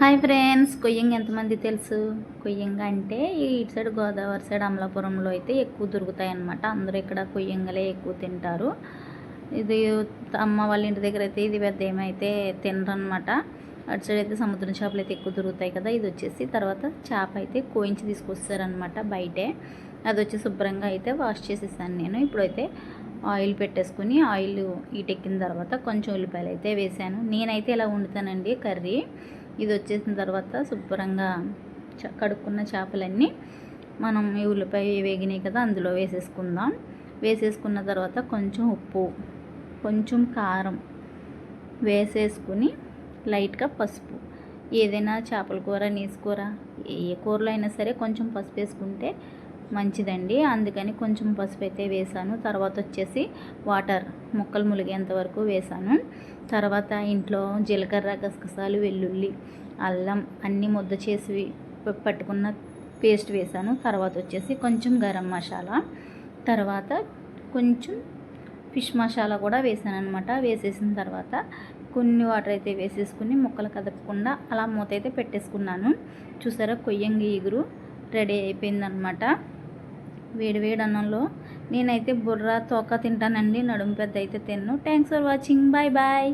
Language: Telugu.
హాయ్ ఫ్రెండ్స్ కొయ్యంగ్ ఎంతమంది తెలుసు? కొయ్యంగా అంటే ఇటు సైడ్ గోదావరి సైడ్ అమలాపురంలో అయితే ఎక్కువ దొరుకుతాయి అన్నమాట అందరూ ఇక్కడ కొయ్యంగలే ఎక్కువ తింటారు. ఇది అమ్మ వాళ్ళ ఇంటి దగ్గర అయితే ఇది పెద్ద ఏమైతే తినరనమాట అటు సైడ్ అయితే సముద్రం చేపలు అయితే ఎక్కువ దొరుకుతాయి కదా ఇది వచ్చేసి. తర్వాత చేప అయితే కోయించి తీసుకొస్తారనమాట బయటే. అది వచ్చి శుభ్రంగా అయితే వాష్ చేసేసాను నేను. ఇప్పుడైతే ఆయిల్ పెట్టేసుకుని ఆయిల్ ఈటెక్కిన తర్వాత కొంచెం ఉల్లిపాయలు అయితే వేసాను. నేనైతే ఇలా వండుతానండి కర్రీ? ఇది వచ్చేసిన తర్వాత శుభ్రంగా చ- కడుక్కున్న చేపలన్నీ మనం ఈ ఉల్లిపాయ వేగినాయి కదా అందులో వేసేసుకుందాం. వేసేసుకున్న తర్వాత కొంచెం ఉప్పు కొంచెం కారం వేసేసుకుని లైట్గా పసుపు. ఏదైనా చేపల కూర నీసు కూర ఏ కూరలో అయినా సరే కొంచెం పసుపు వేసుకుంటే మంచిదండి. అందుకని కొంచెం పసుపు అయితే వేసాను. తర్వాత వచ్చేసి వాటర్ ముక్కలు ములిగేంత వరకు వేసాను. తర్వాత ఇంట్లో జీలకర్ర గసగసాలు వెల్లుల్లి అల్లం అన్నీ ముద్ద చేసి పట్టుకున్న పేస్ట్ వేసాను. తర్వాత వచ్చేసి కొంచెం గరం మసాలా. తర్వాత కొంచెం ఫిష్ మసాలా కూడా వేసాను అనమాట వేసేసిన తర్వాత కొన్ని వాటర్ అయితే వేసేసుకుని ముక్కలు కదపకుండా అలా మూత అయితే పెట్టేసుకున్నాను. చూసారా కొయ్యంగి ఈగురు రెడీ అయిపోయిందనమాట వేడి వేడి అన్నంలో. నేనైతే బుర్ర తోక తింటానండి. నడుము పెద్ద అయితే తిన్ను. Thanks for watching bye bye